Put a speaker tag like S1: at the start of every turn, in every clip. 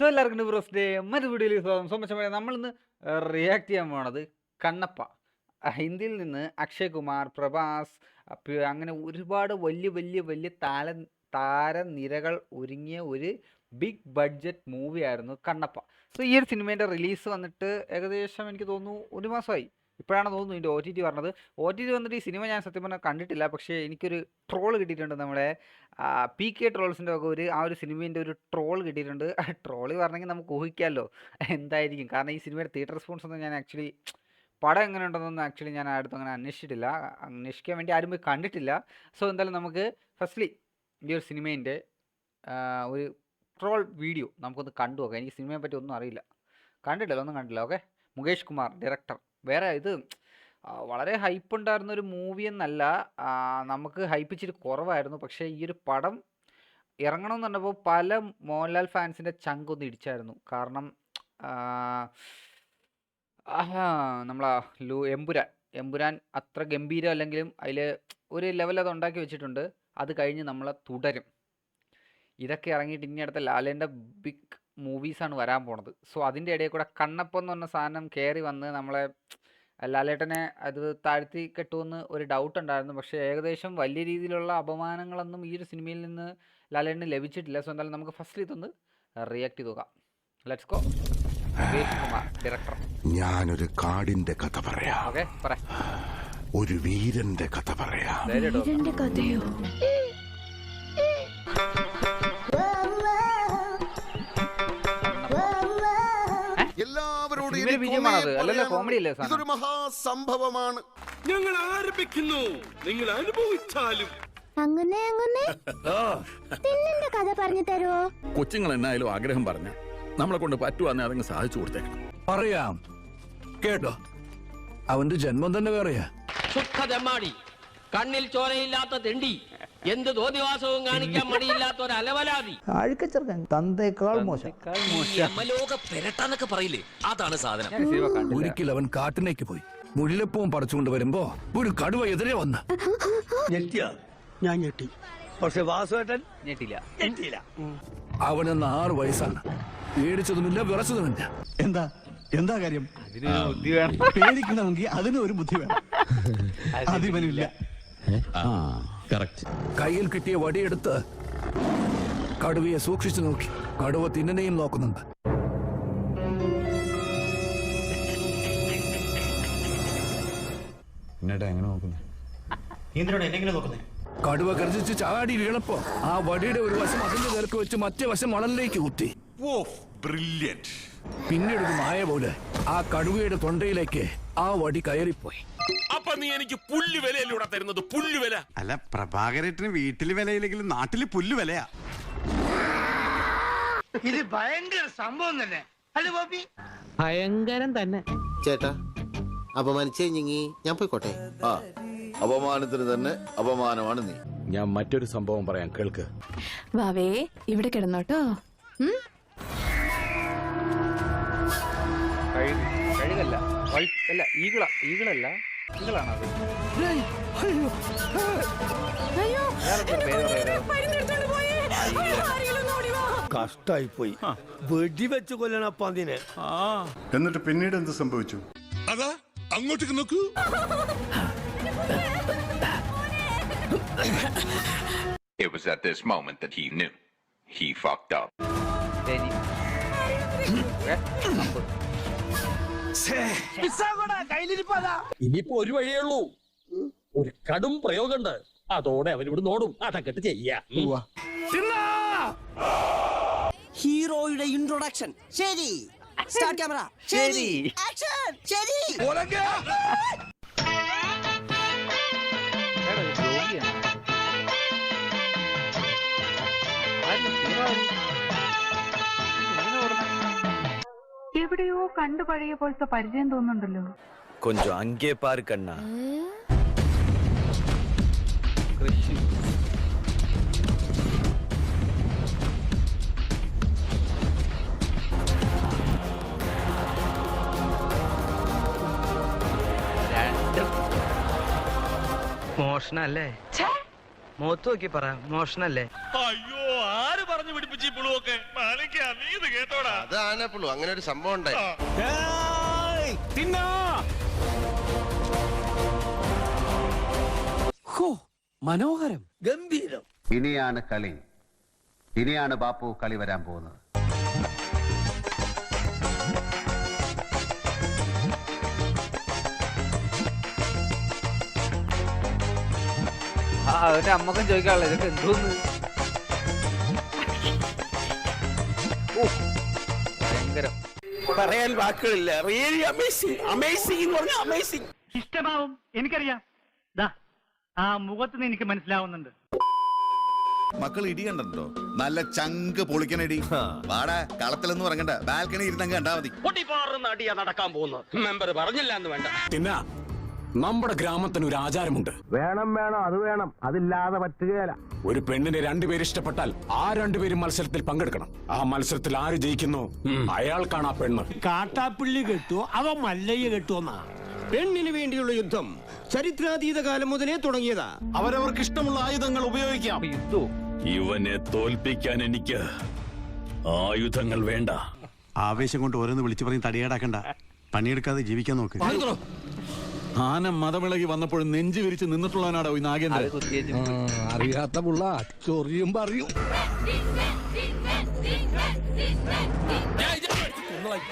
S1: So എല്ലാവർക്കും bros day. മറ്റു വീഡിയോയിൽ സ്വാഗതം. സോ മച്ച് നമ്മളിന്ന് റിയാക്ട് ചെയ്യാൻ പോണത് കണ്ണപ്പ. ഹിന്ദിയിൽ നിന്ന് അക്ഷയ് കുമാർ പ്രഭാസ് അങ്ങനെ ഒരുപാട് വലിയ വലിയ വലിയ താര താരനിരകൾ ഒരുങ്ങിയ ഒരു ബിഗ് ബഡ്ജറ്റ് മൂവിയായിരുന്നു കണ്ണപ്പ. സോ ഈ ഒരു സിനിമേന്റെ റിലീസ് വന്നിട്ട് ഏകദേശം എനിക്ക് തോന്നുന്നു ഒരു മാസമായി. ഇപ്പോഴാണ് തോന്നുന്നു ഇതിന്റെ ഒ ടി ടി പറഞ്ഞത് ഒ ടി ടി വന്നിട്ട് ഈ സിനിമ ഞാൻ സത്യം പറഞ്ഞാൽ കണ്ടിട്ടില്ല. പക്ഷേ എനിക്കൊരു ട്രോൾ കിട്ടിയിട്ടുണ്ട് നമ്മളെ. പി കെ ട്രോൾസിന്റെ ഒക്കെ ഒരു ആ ഒരു സിനിമേന്റെ ഒരു ട്രോൾ കിട്ടിയിട്ടുണ്ട്. ട്രോൾ പറഞ്ഞെങ്കിൽ നമുക്ക് ഊഹിക്കാമല്ലോ എന്തായിരിക്കും? കാരണം ഈ സിനിമയുടെ തിയേറ്റർ റെസ്പോൺസ് ഒന്നും ഞാൻ ആക്ച്വലി പടം എങ്ങനെ ഉണ്ടെന്നൊന്നും ആക്ച്വലി ഞാൻ അടുത്ത് അങ്ങനെ അന്വേഷിച്ചിട്ടില്ല. അന്വേഷിക്കാൻ വേണ്ടി ആരും പോയി കണ്ടിട്ടില്ല. സോ എന്തായാലും നമുക്ക് ഫസ്റ്റ്ലി ഈ ഒരു സിനിമേന്റെ ഒരു ട്രോൾ വീഡിയോ നമുക്കൊന്ന് കണ്ടു നോക്കാം. എനിക്ക് സിനിമയെ പറ്റി ഒന്നും അറിയില്ല. കണ്ടിട്ടില്ല ഒന്നും കണ്ടില്ല ഓക്കെ മുകേഷ് കുമാർ ഡയറക്ടർ വേറെ ഇത് വളരെ ഹൈപ്പ് ഉണ്ടായിരുന്ന ഒരു മൂവി എന്നല്ല. നമുക്ക് ഹൈപ്പ് ഇച്ചിരി കുറവായിരുന്നു. പക്ഷേ ഈ ഒരു പടം ഇറങ്ങണം എന്ന് പറഞ്ഞപ്പോൾ പല മോഹൻലാൽ ഫാൻസിന്റെ ചങ്കൊന്ന് ഇടിച്ചായിരുന്നു. കാരണം നമ്മളാ ലു എമ്പുരാൻ. എമ്പുരാൻ അത്ര ഗംഭീരം അല്ലെങ്കിലും അതിൽ ഒരു ലെവൽ അത് ഉണ്ടാക്കി വെച്ചിട്ടുണ്ട്. അത് കഴിഞ്ഞ് നമ്മളെ തുടരും. ഇതൊക്കെ ഇറങ്ങിയിട്ട് ഇനി അടുത്ത ലാലേന്റെ ബിഗ് മൂവീസാണ് വരാൻ പോണത്. സോ അതിന്റെ ഇടയിൽ കൂടെ കണ്ണപ്പം എന്ന് പറഞ്ഞ സാധനം കയറി വന്ന് നമ്മളെ ലാലേട്ടനെ അത് താഴ്ത്തി കെട്ടുമെന്ന് ഒരു ഡൗട്ട് ഉണ്ടായിരുന്നു. പക്ഷേ ഏകദേശം വലിയ രീതിയിലുള്ള അപമാനങ്ങളൊന്നും ഈ ഒരു സിനിമയിൽ നിന്ന് ലാലേട്ടന് ലഭിച്ചിട്ടില്ല. സോ എന്തായാലും നമുക്ക് ഫസ്റ്റ് ഇതൊന്ന് റിയാക്ട് ചെയ്തു നോക്കാം. ലെറ്റ്സ് ഗോ ഡയറക്ടർ
S2: ഞാനൊരു കാടിന്റെ കഥ പറയാം.
S1: ഓക്കെ പറ.
S2: ഒരു വീരന്റെ കഥ പറയാം.
S3: വീരന്റെ കഥയോ?
S1: സാധനം?
S2: ഇതൊരു മഹാസംഭവമാണ്.
S4: ഞങ്ങൾ ആരംഭിക്കുന്നു. നിങ്ങൾ അനുഭവിച്ചാലും.
S3: അങ്ങനെ അങ്ങനെ? തിന്നിന്റെ കഥ പറഞ്ഞു തരുമോ
S5: കൊച്ചുങ്ങൾ എന്നായാലും ആഗ്രഹം പറഞ്ഞ നമ്മളെ കൊണ്ട് പറ്റുവാന്നെ അതങ്ങ് സാധിച്ചു കൊടുത്തേക്കണം.
S6: പറയാം. കേട്ടോ? അവന്റെ ജന്മം തന്നെ വേറെയാ.
S7: കണ്ണിൽ ചോരയില്ലാത്ത തെണ്ടി. എന്ത് തോന്നിവാസവും കാണിക്കാൻ മടിയില്ലാത്ത ഒരു അലവലാതി.
S8: അഴുക്കച്ചെറുക്കൻ തന്തേക്കാൾ മോശം.
S7: യമലോക പെരട്ടാന്നൊക്കെ പറയില്ലേ? അതാണ് സാധനം.
S6: ഒരിക്കൽ അവൻ കാട്ടിലേക്ക് പോയി. മുല്ലപ്പൂവും പറിച്ചുകൊണ്ട് വരുമ്പോ ഒരു കടുവ എതിരെ വന്ന്.
S4: ഞെട്ടിയ? ഞാൻ ഞെട്ടി. പക്ഷെ വാസുവേട്ടൻ
S1: ഞെട്ടില്ല.
S4: ഞെട്ടിയില്ല.
S6: അവനെന്ന് ആറ് വയസ്സാണ്. പേടിച്ചതുമില്ല വിറച്ചതുമില്ല.
S8: എന്താ? എന്താ കാര്യം?
S1: അതിനൊരു ബുദ്ധി വേണം.
S8: പേടിക്കണമെങ്കിൽ അതിന് ഒരു ബുദ്ധി വേണം. അതിവനില്ല
S6: കയ്യിൽ കിട്ടിയ വടിയെടുത്ത് കടുവയെ സൂക്ഷിച്ചു നോക്കി. കടുവ തിന്നനെയും നോക്കുന്നുണ്ട്. കടുവ ഗർജിച്ച് ചാടി വീണപ്പോ ആ വടിയുടെ ഒരു വശം അതിന്റെ നിരക്ക് വെച്ച് മറ്റേ വശം മണലിലേക്ക് കുത്തി പിന്നീട് ഒരു മായ പോലെ ആ കടുവയുടെ തൊണ്ടയിലേക്ക് ആ വടി കയറിപ്പോയി.
S4: അപ്പൊ നീ എനിക്ക് പുല്ല് വിലയിലൂടെ തരുന്നത്? പുല്ല് വില.
S9: അല്ല പ്രഭാകരേട്ടന് വീട്ടിൽ വിലയില്ലെങ്കിലും നാട്ടിൽ പുല്ല് വിലയാ.
S4: ഇത് ഭയങ്കര സംഭവം തന്നെ. അല്ലേ ബോബി?
S7: ഭയങ്കരം തന്നെ.
S10: ചേട്ടാ അപമാനിച്ചി ഞാൻ പോയിക്കോട്ടെ.
S11: ആ. അപമാനത്തിന് തന്നെ അപമാനമാണ് നീ.
S5: ഞാൻ മറ്റൊരു സംഭവം പറയാം കേൾക്ക്.
S3: വാവേ ഇവിടെ കിടന്നോട്ടോ. ഉം?
S1: കഴുക് കഴുകല്ല ഈകള ഈകളല്ല
S3: വാ.
S4: കഷ്ടായി പോയി. വെടിവെച്ച് കൊല്ലണപ്പ അതിനെ
S2: എന്നിട്ട് പിന്നീട് എന്ത് സംഭവിച്ചു?
S4: അതാ അങ്ങോട്ടേക്ക് നോക്കൂ.
S11: It was at this moment that he knew. He fucked up.
S7: ഇനിയിപ്പോ ഒരു വഴിയേ ഉള്ളൂ. ഒരു കടും പ്രയോഗമുണ്ട് അതോടെ അവരിവിടെ നോടും അതൊക്കെ ചെയ്യാ.
S8: ഹീറോയുടെ ഇൻട്രൊഡക്ഷൻ ശരി. സ്റ്റാർട്ട് ക്യാമറ
S1: ശരി.
S8: ആക്ഷൻ ശരി.
S12: എവിടെയോ കണ്ടു പഴയ പോലത്തെ പരിചയം തോന്നുന്നുണ്ടല്ലോ.
S6: കൊഞ്ചോ അങ്കേ പാർ കണ്ണ.
S7: മോഷണല്ലേ? മുഖത്ത് നോക്കി പറ മോഷണല്ലേ?
S4: അയ്യോ! പറഞ്ഞു കേട്ടോടാ.
S10: അത് ആനപ്പുള്ളൂ അങ്ങനെ ഒരു സംഭവം ഉണ്ടായി.
S4: മനോഹരം. ഗംഭീരം.
S10: ഇനിയാണ് കളി. ഇനിയാണ് ബാപ്പു കളി വരാൻ പോകുന്നത്.
S1: ആ അവന്റെ അമ്മക്കും ചോദിക്കാനുള്ള ഇതൊക്കെ എന്തോന്ന്? ഭയങ്കരം.
S4: പറയാൻ വാക്കുകളില്ല. റിയലി അമേസിംഗ് അമേസിംഗ് എന്ന് പറഞ്ഞാൽ അമേസിംഗ്
S7: ഇഷ്ടമാവും. എനിക്കറിയാം. ദാ ആ മുഖത്ത് എനിക്ക് മനസ്സിലാവുന്നുണ്ട്.
S9: മക്കൾ ഇടി കണ്ടോ നല്ല ചങ്ക് പൊളിക്കണടി വാടാ കളത്തിലൊന്നും ഇറങ്ങണ്ട ബാൽക്കണി ഇരുന്നങ്ങ് കണ്ടാ മതി.
S7: പൊട്ടിപ്പാറുന്ന അടിയാ നടക്കാൻ പോകുന്നത്. മെമ്പർ പറഞ്ഞില്ല എന്ന് വേണ്ട.
S6: പിന്നെ നമ്മുടെ ഗ്രാമത്തിന് ഒരു ആചാരമുണ്ട്.
S4: വേണം വേണം അത് വേണം. അതില്ലാതെ പറ്റുകയല്ല
S6: ഒരു പെണ്ണിനെ രണ്ടുപേര് ഇഷ്ടപ്പെട്ടാൽ ആ രണ്ടുപേരും മത്സരത്തിൽ പങ്കെടുക്കണം. ആ മത്സരത്തിൽ ആര് ജയിക്കുന്നു? അയാൾക്കാണ് ആ പെണ്ണ്.
S4: കാട്ടാപ്പിള്ളി കെട്ടുവോ അവ മല്ലയ്യ കെട്ടുവോന്നാ പെണ്ണിന് വേണ്ടിയുള്ള യുദ്ധം ചരിത്രാതീത കാലം മുതലേ തുടങ്ങിയതാ.
S9: അവരവർക്ക് ഇഷ്ടമുള്ള ആയുധങ്ങൾ ഉപയോഗിക്കാം.
S5: ഇവനെ തോൽപ്പിക്കാൻ എനിക്ക് ആയുധങ്ങൾ വേണ്ട.
S9: ആവേശം കൊണ്ട് ഓരോന്ന് വിളിച്ചു പറഞ്ഞ് തടിയേടാക്കണ്ട. പണിയെടുക്കാതെ ജീവിക്കാൻ നോക്ക്. ആന മതമിളകി വന്നപ്പോൾ നെഞ്ചു വിരിച്ച് നിന്നിട്ടുള്ളവനാടോ ഈ നാഗേന്ദ്രൻ?
S4: അറിയാത്ത പുള്ള ചൊറിയും പറയും.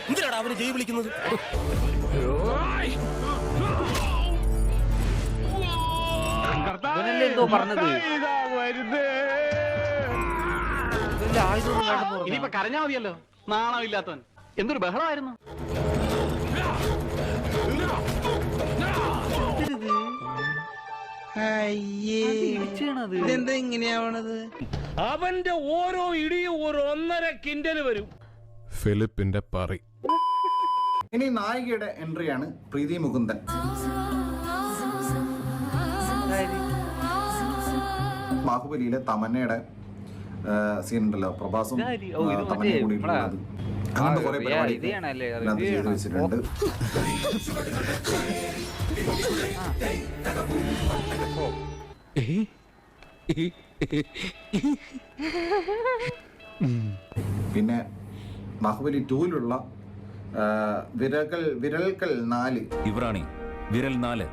S4: എന്തിനാണ് അവനെ ജയ് വിളിക്കുന്നത്
S1: എന്തോ പറഞ്ഞത് വേണ്ടെന്ന്
S7: കരഞ്ഞാ മതിയല്ലോ. നാണമില്ലാത്തവൻ. എന്തൊരു ബഹളമായിരുന്നു?
S1: ഇടിച്ചാണത്.
S4: അവന്റെ ഓരോ ഇടിയും ഒരു ഒന്നര കിൻഡൽ വരും.
S6: ഫിലിപ്പിന്റെ പറി.
S8: ഇനി നായികയുടെ എൻട്രിയാണ് പ്രീതി മുകുന്ദൻ. ബാഹുബലിയിലെ തമന്നയുടെ സീൻ ഉണ്ടല്ലോ. പ്രഭാസും തമന്നയും കൂടി അങ്ങനത്തെ കുറെ പരിപാടി ചെയ്തു. വെച്ചിട്ടുണ്ട്. പിന്നെ ബാഹുബലി ടൂലുള്ള വിരകൾ വിരൽകൾ നാല്.
S6: ഇവറാണി വിരൽ നാല്.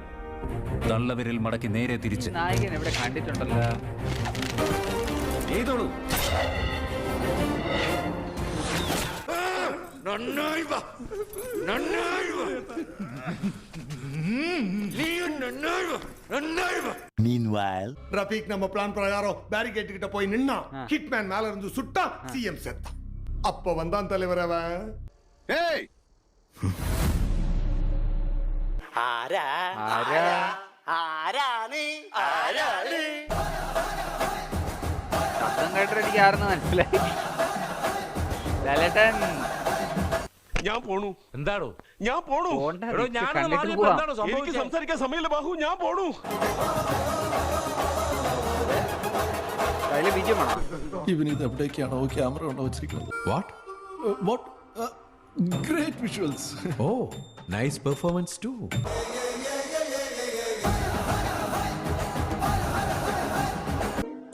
S6: തള്ളവിരൽ മടക്കി നേരെ തിരിച്ച്.
S1: നായകൻ എവിടെ കണ്ടിട്ടുണ്ടല്ലോ?
S6: ചെയ്തോളൂ
S4: ரஃபீக் நம்ம பிளான் பிரகாரம் பேரிகேட் கிட்ட போய் நின்னா ஹிட்மேன் மேல இருந்து சுட்டா சிஎம் செத்தான் அப்ப வந்தான் தலைவர் அவன்
S1: ആരാ ശബ്ദം കേട്ടിട്ട് എനിക്ക് ആരെന്ന് മനസ്സിലായി ലാലേട്ടൻ
S4: ഞാൻ പോണു
S7: എന്താടോ
S4: ഞാൻ പോണു
S1: പോണ്ട, നിക്ക് കണ്ടിട്ട് പോവാം.
S4: എനിക്ക് സംസാരിക്കാൻ സമയമില്ല ബാഹു ഞാൻ പോണു
S1: അതില് വിജയം വേണം
S6: ഇവൻ ഇത് എവിടേക്കാണോ ക്യാമറ ഉണ്ടോ വെച്ചിരിക്കുന്നത് what what great visuals oh nice performance to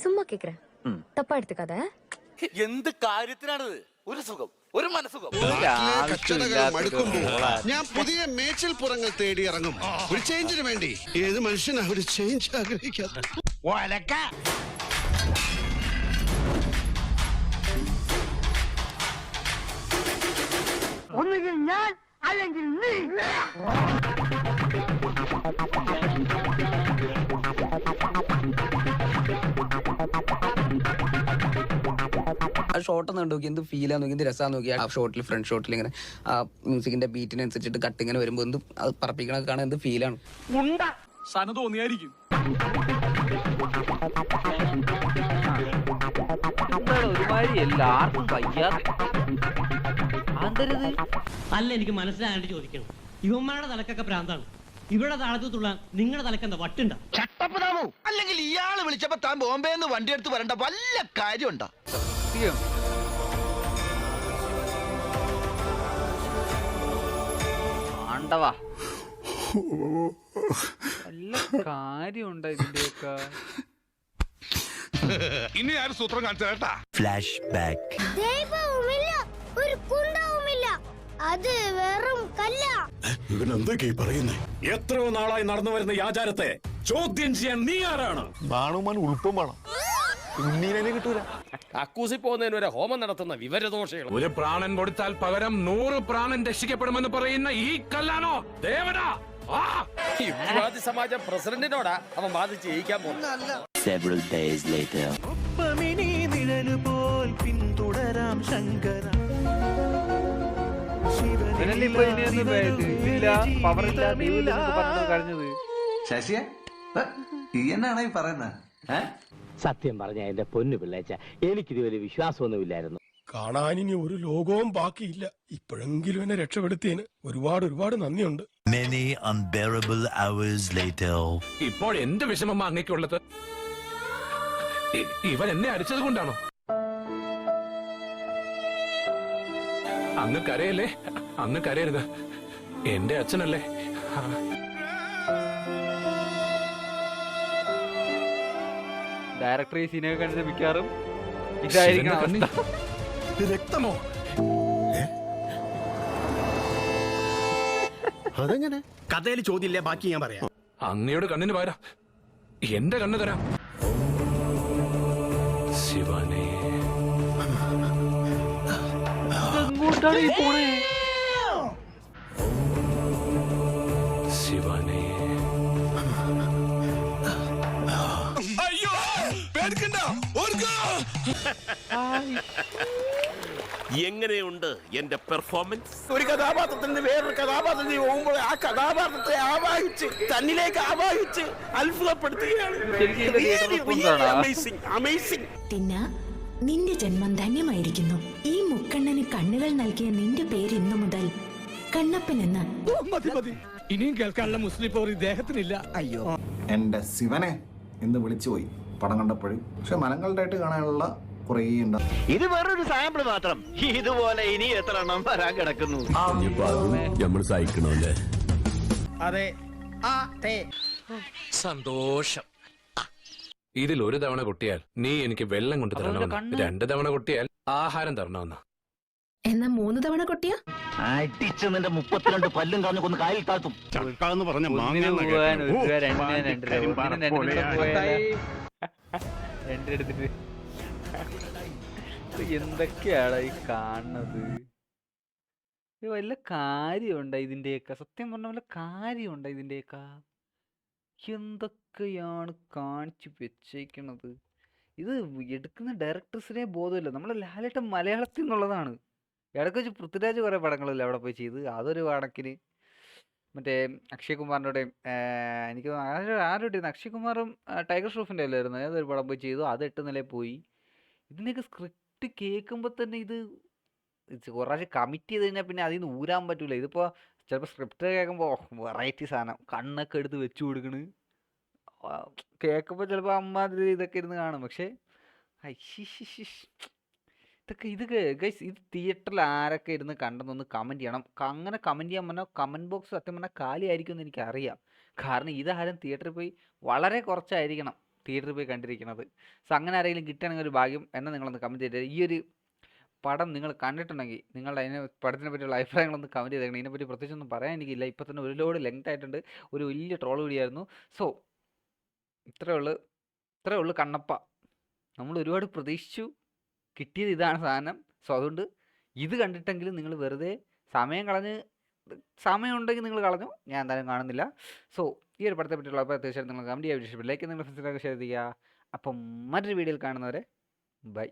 S3: சும்மா கேக்குறேன் தப்பா எடுத்துக்காத
S4: എന്ത് കാര്യത്തിനാണിത് ഒരു സുഖം ഒരു മനസ്സുഖം.
S10: ഞാൻ പുതിയ മേച്ചിൽ പുറങ്ങൾ തേടി ഇറങ്ങും. ഒരു ചേഞ്ചിന് വേണ്ടി. ഏത് മനുഷ്യനാ ഒരു ചേഞ്ച് ആഗ്രഹിക്കാത്ത?
S7: ഒന്നുകിൽ ഞാൻ അല്ലെങ്കിൽ നീ.
S13: ഷോട്ട് ഒന്ന് നോക്കി എന്ത് ഫീൽ നോക്കി എന്ത് രസമാണ് നോക്കി. ആ ഷോട്ടിൽ ഫ്രണ്ട് ഷോട്ടിൽ ഇങ്ങനെ ആ മ്യൂസിക്കിന്റെ ബീറ്റിനനുസരിച്ചിട്ട് കട്ട് ഇങ്ങനെ വരുമ്പോൾ എന്ത് അത് പറപ്പിക്കണൊക്കെ കാണാൻ എന്ത് ഫീലാണ്
S6: സന തോന്നിയായിരിക്കും.
S1: എന്താണ് ഒരുമാതിരി എല്ലാവർക്കും വയ്യാതെ.
S7: അല്ല എനിക്ക് മനസ്സിലായിട്ട് ചോദിക്കണം. ഇവന്മാരുടെ തലക്കൊക്കെ പ്രാന്താണ്. ഇവിടെ താളത്തുള്ള നിങ്ങളുടെ തലക്കെന്താ വട്ടുണ്ടോ?
S4: അല്ലെങ്കിൽ ഇയാൾ വിളിച്ചപ്പോ താൻ ബോംബെ നിന്ന് വണ്ടി എടുത്ത് വരണ്ട വല്ല കാര്യമുണ്ടോ?
S1: സത്യം ആണ്ടവാ. നല്ല കാര്യമുണ്ടോ ഇതിന്റെയൊക്കെ.
S3: ഇനി ആരും സൂത്രം കാണിച്ചു കേട്ടാ?
S8: ഫ്ലാഷ് ബാക്ക്
S14: ദൈവവുമില്ല ഒരു കുന്തവുമില്ല അത് വെറും കല്ല.
S4: ഇവൻ എന്തൊക്കെയാ പറയുന്നേ?
S15: എത്രയോ നാളായി നടന്നു വരുന്ന ഈ ആചാരത്തെ ചോദ്യം ചെയ്യാൻ നീ ആരാണ്?
S8: ബാണുമാൻ ഉൾപ്പം വേണം. ഉണ്ണീനെ കിട്ടൂല.
S15: കക്കൂസി പോകുന്നതിന് വരെ ഹോമം നടത്തുന്ന വിവരദോഷികൾ.
S5: ഒരു പ്രാണൻ കൊടുത്താൽ പകരം നൂറ് പ്രാണൻ രക്ഷിക്കപ്പെടുമെന്ന് പറയുന്ന ഈ കല്ലാണോ? ദേവനാ!
S15: സമാജം പ്രസിഡന്റിനോടാ അവൻ വാദിച്ച് ജയിക്കാൻ
S8: ശശിയെ? ഈ എന്നാണ് ഈ പറയുന്നത്?
S15: സത്യം പറഞ്ഞ എന്റെ പൊന്നു പിള്ളേച്ച എനിക്കിത് വലിയ വിശ്വാസമൊന്നുമില്ലായിരുന്നു.
S16: കാണാനിനി ഇനി ഒരു ലോകവും ബാക്കിയില്ല. ഇപ്പോഴെങ്കിലും എന്നെ രക്ഷപ്പെടുത്തിയതിന് ഒരുപാട് ഒരുപാട് നന്ദിയുണ്ട്.
S8: Many unbearable hours later.
S5: ഇപ്പോൾ എന്ത് വിഷമം അങ്ങേക്കുള്ളത്? ഇവൻ എന്നെ അടിച്ചത് കൊണ്ടാണോ? അങ്ങ് കരയല്ലേ? അന്ന് കരയരുത്. എന്റെ അച്ഛനല്ലേ?
S1: ഡയറക്ടർ ഈ സിനിമ കണ്ടത് മിക്കാറും ഇതായിരിക്കണം അവസ്ഥ.
S5: രക്തമോ?
S4: അതെങ്ങനെ?
S8: കഥയിൽ ചോദ്യമില്ല ബാക്കി ഞാൻ പറയാം.
S5: അങ്ങയുടെ കണ്ണിന് പകരം എന്റെ കണ്ണ് തരാം. ശിവനെ.
S1: എങ്ങോട്ടാണ് ഈ പോണേ?
S4: എങ്ങനെയുണ്ട് എന്റെ പെർഫോമൻസ് ഒരു കഥാപാത്രത്തിൽ നിന്ന് വേറൊരു കഥാപാത്രത്തിൽ പോകുമ്പോൾ ആ കഥാപാത്രത്തെ ആവാഹിച്ച് തന്നിലേക്ക് ആവാഹിച്ച് അത്ഭുതപ്പെടുത്തുകയാണ്.
S14: തിന്ന നിന്റെ ജന്മം ധന്യമായിരിക്കുന്നു. ഈ മുക്കണ്ണന് കണ്ണുകൾ നൽകിയ നിന്റെ പേര് ഇന്നു മുതൽ കണ്ണപ്പൻ എന്ന്
S15: ഇനിയും കേൾക്കാനുള്ള മുസ്ലിം പോർ ഇദ്ദേഹത്തിനില്ല.
S8: അയ്യോ. എന്റെ ശിവനെ എന്ന് വിളിച്ചുപോയി. പടം കണ്ടപ്പോഴും. പക്ഷെ മനങ്ങളുടെയായിട്ട് കാണാനുള്ള കുറേ ഉണ്ട്
S15: ഇത് വേറൊരു സാമ്പിൾ മാത്രം ഇതുപോലെ ഇനി എത്ര എണ്ണം വരാൻ കിടക്കുന്നു
S17: നമ്മൾ സഹിക്കണല്ലേ
S15: അതെ
S5: സന്തോഷം ഇതിൽ ഒരു തവണ കൊട്ടിയാൽ നീ എനിക്ക് വെള്ളം കൊണ്ട് തരണമെന്ന് രണ്ടു തവണ കൊട്ടിയാൽ ആഹാരം തരണമെന്ന്
S14: എന്നാ മൂന്ന് തവണ കൊട്ടിയ
S15: അടിച്ച് നിന്റെ മുപ്പത്തിരണ്ട് പല്ലും കളഞ്ഞു കൊന്ന് കായൽ താഴ്ത്തും
S4: ചക്കാന്ന് പറഞ്ഞ
S1: രണ്ടെടുത്തിട്ട് എന്തൊക്കെയാണ് ഈ കാണുന്നത്? വല്ല കാര്യമുണ്ടോ ഇതിന്റെയൊക്കെ? സത്യം പറഞ്ഞ വല്ല കാര്യമുണ്ടോ ഇതിന്റെയൊക്കെ? എന്തൊക്കെയാണ് കാണിച്ചു വെച്ചേക്കണത്? ഇത് എടുക്കുന്ന ഡയറക്ടേഴ്സിനെ ബോധമില്ല. നമ്മളെ ലാലേട്ടൻ മലയാളത്തിൽ നിന്നുള്ളതാണ്. ഇടയ്ക്ക് വെച്ച് പൃഥ്വിരാജ് കുറേ പടങ്ങളില്ല അവിടെ പോയി ചെയ്ത്? അതൊരു കണക്കിന്. മറ്റേ അക്ഷയ് കുമാറിന്റെ എനിക്ക് ആരോ ആരും ഇട്ടിരുന്നു? അക്ഷയ് കുമാറും ടൈഗർ ഷ്രോഫിന്റെ അല്ലായിരുന്നു? ഏതൊരു പടം പോയി ചെയ്തു? അത് എട്ട് നിലയിൽ പോയി. ഇതിന്റെയൊക്കെ സ്ക്രിപ്റ്റ് കേൾക്കുമ്പോൾ തന്നെ ഇത് കുറേ കമ്മിറ്റ് ചെയ്ത് കഴിഞ്ഞാൽ പിന്നെ അതിൽ നിന്ന് ഊരാൻ പറ്റൂല. ഇതിപ്പോൾ ചിലപ്പോൾ സ്ക്രിപ്റ്റ് കേൾക്കുമ്പോൾ വെറൈറ്റി സാധനം കണ്ണൊക്കെ എടുത്ത് വെച്ച് കൊടുക്കണ്. കേൾക്കുമ്പോൾ ചിലപ്പോൾ അമ്മാതിരി ഇതൊക്കെ ഇരുന്ന് കാണും. പക്ഷേ ഇതൊക്കെ ഇത് ഗൈസ് ഇത് തിയേറ്ററിൽ ആരൊക്കെ ഇരുന്ന് കണ്ടെന്നൊന്ന് കമന്റ് ചെയ്യണം. അങ്ങനെ കമന്റ് ചെയ്യാൻ പറഞ്ഞാൽ കമന്റ് ബോക്സ് സത്യം പറഞ്ഞാൽ കാലിയായിരിക്കും എന്ന് എനിക്കറിയാം. കാരണം ഇതാരും തിയേറ്ററിൽ പോയി വളരെ കുറച്ചായിരിക്കണം. തിയേറ്ററിൽ പോയി കണ്ടിരിക്കുന്നത് സോ അങ്ങനെ ആരെങ്കിലും കിട്ടുകയാണെങ്കിൽ ഒരു ഭാഗ്യം എന്നെ നിങ്ങളൊന്ന് കമന്റ് ചെയ്തത് ഈ ഒരു പടം നിങ്ങൾ കണ്ടിട്ടുണ്ടെങ്കിൽ നിങ്ങളുടെ അതിനെ പടത്തിനെ പറ്റിയുള്ള അഭിപ്രായങ്ങളൊന്ന് കമന്റ് ചെയ്തേക്കണം. ഇതിനെപ്പറ്റി പ്രത്യേകിച്ചൊന്നും പറയാൻ എനിക്കില്ല ഇപ്പോൾ തന്നെ ഒരുപാട് ലെങ്ത് ആയിട്ടുണ്ട്. ഒരു വലിയ ട്രോൾ വീഡിയായിരുന്നു സോ ഇത്രയേ ഉള്ളൂ. ഇത്രയേ ഉള്ളൂ കണ്ണപ്പ. നമ്മൾ ഒരുപാട് പ്രതീക്ഷിച്ചു കിട്ടിയത് ഇതാണ് സാധനം. സോ അതുകൊണ്ട് ഇത് കണ്ടിട്ടെങ്കിലും നിങ്ങൾ വെറുതെ സമയം കളഞ്ഞ് സമയമുണ്ടെങ്കിൽ നിങ്ങൾ കളഞ്ഞു. ഞാൻ എന്തായാലും കാണുന്നില്ല. സോ ഈ ഒരു പടത്തെ പറ്റിയുള്ള അഭിപ്രായം തീർച്ചയായിട്ടും നിങ്ങൾ കമന്റ് ചെയ്യാൻ ലൈക്ക് നിങ്ങൾ ഫ്രണ്ട്സിനൊക്കെ ഷെയർ ചെയ്യുക. അപ്പം മറ്റൊരു വീഡിയോയിൽ കാണുന്നവരെ ബൈ